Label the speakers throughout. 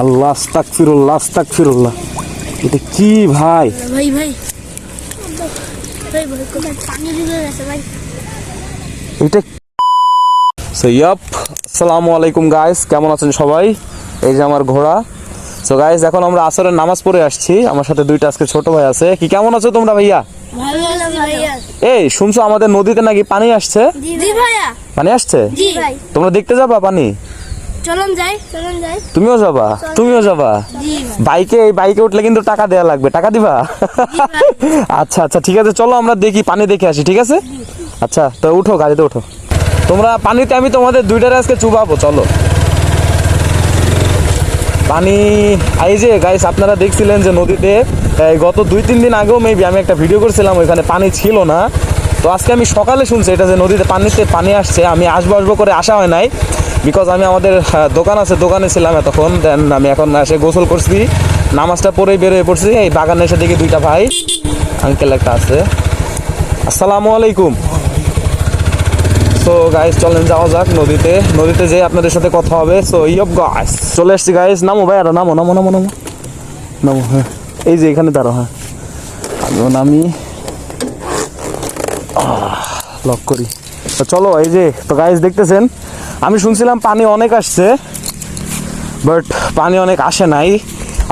Speaker 1: আল্লাহ ফিরুল্লাহ ফিরুল্লাহ এটা কি ভাই?
Speaker 2: ভাই ভাই।
Speaker 1: এটা সো ইয়াপ আসসালামু আলাইকুম গাইস কেমন আছেন সবাই? এই যে আমার ঘোড়া। সো গাইস এখন আমরা আসরের নামাজ পড়ে আসছি। আমার সাথে দুইটা আজকে ছোট ভাই আছে। কি কেমন আছো তোমরা ভাইয়া? এই শুনছো আমাদের নদীতে নাকি পানি আসছে? পানি আসছে? তোমরা দেখতে যাবা পানি?
Speaker 2: চলুন যাই চলুন যাই।
Speaker 1: তুমিও যাবা? তুমিও যাবা? বাইকে এই বাইকে উঠলে কিন্তু টাকা দেয়া লাগবে। টাকা দিবা? আচ্ছা আচ্ছা ঠিক আছে চলো আমরা দেখি পানি দেখে আসি ঠিক আছে? আচ্ছা তো উঠো গাড়িতে উঠো। তোমরা পানিতে আমি তোমাদের দুইটারে আজকে চুবাবো চলো। পানি এই যে গাইস আপনারা দেখছিলেন যে নদীতে গত দুই তিন দিন আগেও মেবি আমি একটা ভিডিও করছিলাম ওইখানে পানি ছিল না। তো আজকে আমি সকালে শুনছি এটা যে নদীতে পানিতে পানি আসছে, আমি আসব আসব করে আসা হয় নাই বিকজ আমি আমাদের দোকান আছে, দোকানে ছিলাম এতক্ষণ দেন আমি এখন এসে গোসল করছি, নামাজটা পরেই বেরোয় পড়ছি, এই বাগানে এসে দেখি দুইটা ভাই আঙ্কেল একটা আছে। আসসালামু আলাইকুম। সো গাইস চলেন যাওয়া যাক নদীতে নদীতে যেয়ে আপনাদের সাথে কথা হবে। সো ইয়ব গাইস চলে এসছি গাইস নামো ভাই, আর নামো নামো নামো নামো নামো হ্যাঁ এই যে এখানে দাঁড়ো হ্যাঁ আমিও নামি। লক করি। তো চলো এই যে তো গাইজ দেখতেছেন আমি শুনছিলাম পানি অনেক আসছে বাট পানি অনেক আসে নাই।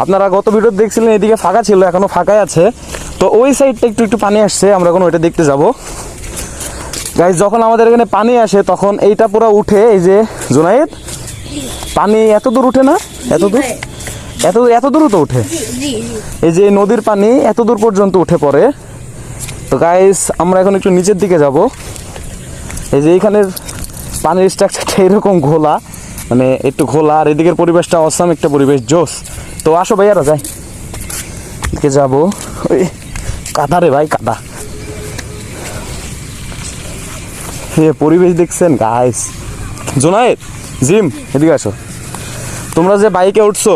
Speaker 1: আপনারা গত ভিডিও দেখছিলেন এদিকে ফাঁকা ছিল এখনও ফাঁকাই আছে। তো ওই সাইডটা একটু একটু পানি আসছে আমরা এখন ওইটা দেখতে যাব। গাইজ যখন আমাদের এখানে পানি আসে তখন এইটা পুরো উঠে এই যে জুনাইদ পানি এত দূর উঠে না? এত দূর? এত এত দূর তো উঠে? এই যে নদীর পানি এত দূর পর্যন্ত উঠে পড়ে। তো গাইস আমরা এখন একটু নিচের দিকে যাব। এই যে এইখানের পানির স্ট্রাকচারটা এরকম ঘোলা মানে একটু ঘোলা আর এদিকের পরিবেশটা অসাম একটা পরিবেশ জোস তো আসো ভাইয়ারা যাই। এদিকে যাব। ওই কাদা রে ভাই কাদা। এ পরিবেশ দেখছেন গাইস জোনায়েদ জিম এদিকে আসো। তোমরা যে বাইকে উঠছো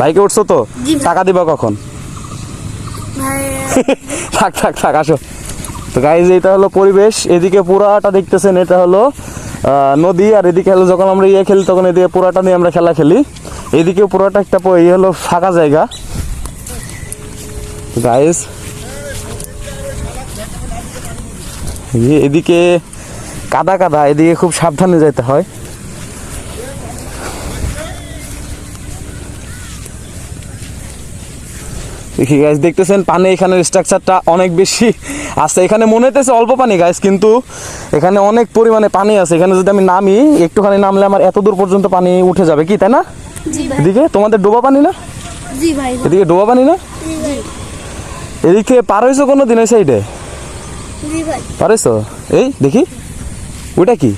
Speaker 1: বাইকে উঠছো তো? টাকা দিবা কখন? থাক থাক থাক, আসো। তো গাইজ এটা হলো পরিবেশ। এদিকে পুরাটা দেখতেছেন, এটা হলো নদী, আর এদিকে হলো যখন আমরা ইয়ে খেলি, তখন এদিকে পুরাটা নিয়ে আমরা খেলা খেলি। এদিকে পুরাটা একটা ইয়ে হলো ফাঁকা জায়গা। গাইজ এদিকে কাদা কাদা, এদিকে খুব সাবধানে যেতে হয়। দেখি গাইস দেখতেছেন পানি এখানের স্ট্রাকচারটা অনেক বেশি আছে। এখানে মনে হইতেছে অল্প পানি গাইস কিন্তু এখানে অনেক পরিমাণে পানি আছে। এখানে যদি আমি নামি একটুখানি নামলে আমার এত দূর পর্যন্ত পানি উঠে যাবে। কি তাই না? এদিকে তোমাদের ডোবা পানি না? এদিকে ডোবা পানি না? এদিকে পার হয়েছো কোনো দিন ওই সাইডে পার হয়েছো এই দেখি। ওইটা কি?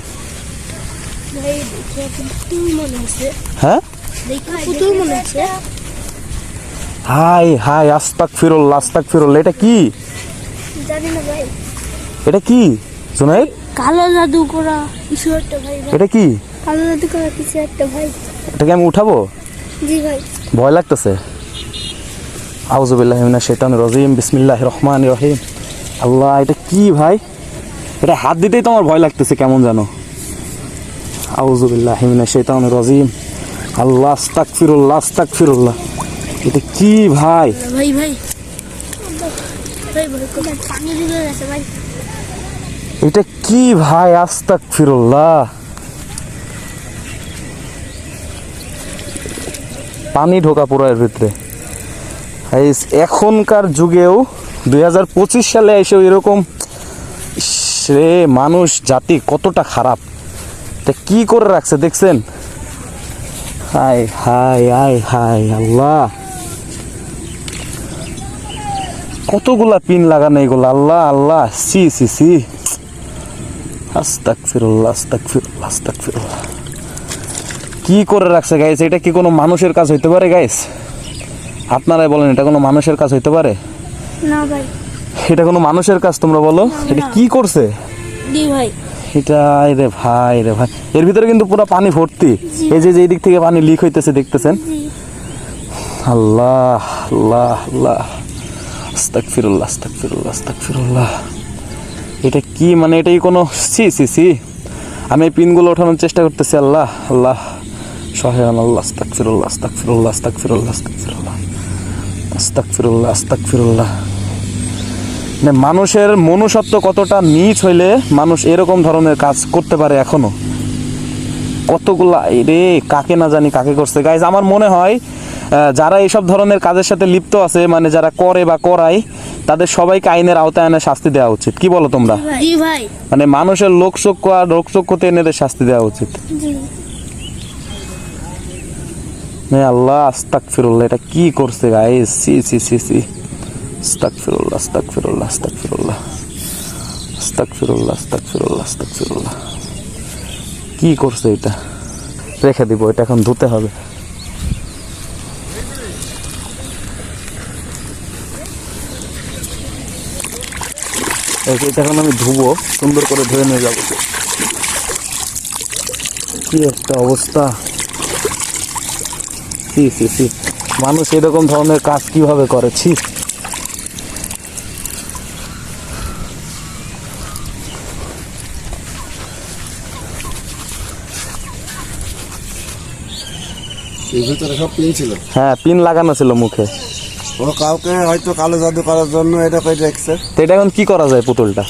Speaker 1: হ্যাঁ
Speaker 2: দেখে পুতুল মনে হচ্ছে
Speaker 1: হাই হাই আস্তাক ফিরল আস্তাক ফিরল এটা কি?
Speaker 2: জানি না ভাই।
Speaker 1: এটা কি? শোনাই
Speaker 2: কালো জাদু করা কিছু একটা ভাই
Speaker 1: এটা কি?
Speaker 2: কালো জাদু করা কিছু একটা ভাই।
Speaker 1: এটাকে আমি উঠাবো?
Speaker 2: জি ভাই।
Speaker 1: ভয় লাগতেছে। আউজুবিল্লাহ মিনাশ শাইতানির রাজিম বিসমিল্লাহির রহমানির রহিম। আল্লাহ এটা কি ভাই? এটা হাত দিতেই তো আমার ভয় লাগতেছে কেমন জানো? আউজুবিল্লাহ মিনাশ শাইতানির রাজিম। আল্লাহ আস্তাগফিরুল্লাহ আস্তাগফিরুল্লাহ। এটা কি ভাই?
Speaker 2: ভাই ভাই।
Speaker 1: এটা কি ভাই? আস্তাগফিরুল্লাহ। পানি ঢোকা পুরো এর ভিতরে। এখনকার যুগেও দুই হাজার পঁচিশ সালে এসেও এরকম সে মানুষ জাতি কতটা খারাপ। এটা কি করে রাখছে দেখছেন? হাই হাই হাই হাই আল্লাহ। কতগুলা পিন লাগানো এগুলো? আল্লাহ আল্লাহ সি সি সি। আস্তাগফিরুল্লাহ আস্তাগফিরুল্লাহ আস্তাগফিরুল্লাহ। কি করে রাখছে গাইস এটা কি কোনো মানুষের কাজ হইতে পারে গাইস আপনারাই বলেন এটা কোনো মানুষের কাজ হইতে পারে?
Speaker 2: না ভাই।
Speaker 1: এটা কোনো মানুষের কাজ তোমরা বলো? এটা কি করছে?
Speaker 2: জি ভাই।
Speaker 1: এটা রে ভাই রে ভাই। এর ভিতরে কিন্তু পুরো পানি ভর্তি। এই যে যে এই দিক থেকে পানি লিক হইতেছে দেখতেছেন?
Speaker 2: আল্লাহ
Speaker 1: আল্লাহ আল্লাহ। আল্লাহ আস্তাগফিরুল্লাহ আস্তাগফিরুল্লাহ আস্তাগফিরুল্লাহ। এটা কি মানে এটাই কোনো সি সি সি? আমি এই পিনগুলো ওঠানোর চেষ্টা করতেছি, আল্লাহ আল্লাহ। সহায়ন আল্লাহ আস্তাক ফিরুল্লাহ আস্তাক ফিরুল্লাহ আস্তাক ফিরুল্লাহ আস্তাক ফিরুল্লাহ আস্তাক ফিরুল্লাহ আস্তাক ফিরুল্লাহ মানে মানুষের মনুষ্যত্ব কতটা নিচ হইলে মানুষ এরকম ধরনের কাজ করতে পারে এখনও? কতগুলা রে কাকে না জানি কাকে করছে। গাইজ আমার মনে হয় যারা এইসব ধরনের কাজের সাথে লিপ্ত আছে মানে যারা করে বা করায় তাদের সবাইকে আইনের আওতায় এনে শাস্তি দেওয়া উচিত। কি বলো তোমরা?
Speaker 2: জি ভাই।
Speaker 1: মানে মানুষের লোকচক্ষু আর লোকচক্ষুতে এনে শাস্তি দেওয়া উচিত। আল্লাহ আস্তাক ফিরুল্লাহ এটা কি করছে গাইজ সি সি সি সি। আস্তাক ফিরুল্লাহ আস্তাক ফিরুল্লাহ আস্তাক ফিরুল্লাহ আস্তাক ফিরুল্লাহ আস্তাক ফিরুল্লাহ আস্তাক ফিরুল্লাহ কি করছে এটা? রেখে দিব, এটা এখন ধুতে হবে। এটা এখন আমি ধুবো, সুন্দর করে ধুয়ে নিয়ে যাব। কি একটা অবস্থা। মানুষ এরকম ধরনের কাজ কীভাবে করে? ছি।
Speaker 3: ভিতরে সব পিন ছিল?
Speaker 1: হ্যাঁ পিন লাগানো ছিল মুখে।
Speaker 3: ও কাউকে হয়তো কালো জাদু করার জন্য এটা করে রেখেছে।
Speaker 1: তো এটা এখন কি করা যায় পুতুলটা?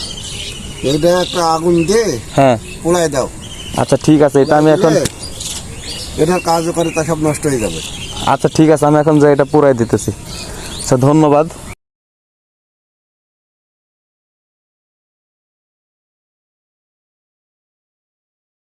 Speaker 3: এটা একটা আগুন দিয়ে
Speaker 1: হ্যাঁ।
Speaker 3: পোড়ায় দাও।
Speaker 1: আচ্ছা ঠিক আছে এটা আমি এখন
Speaker 3: এটা এটার কাজ করে তা সব নষ্ট হয়ে যাবে।
Speaker 1: আচ্ছা ঠিক আছে আমি এখন যাই এটা পুরাই দিতেছি। আচ্ছা ধন্যবাদ।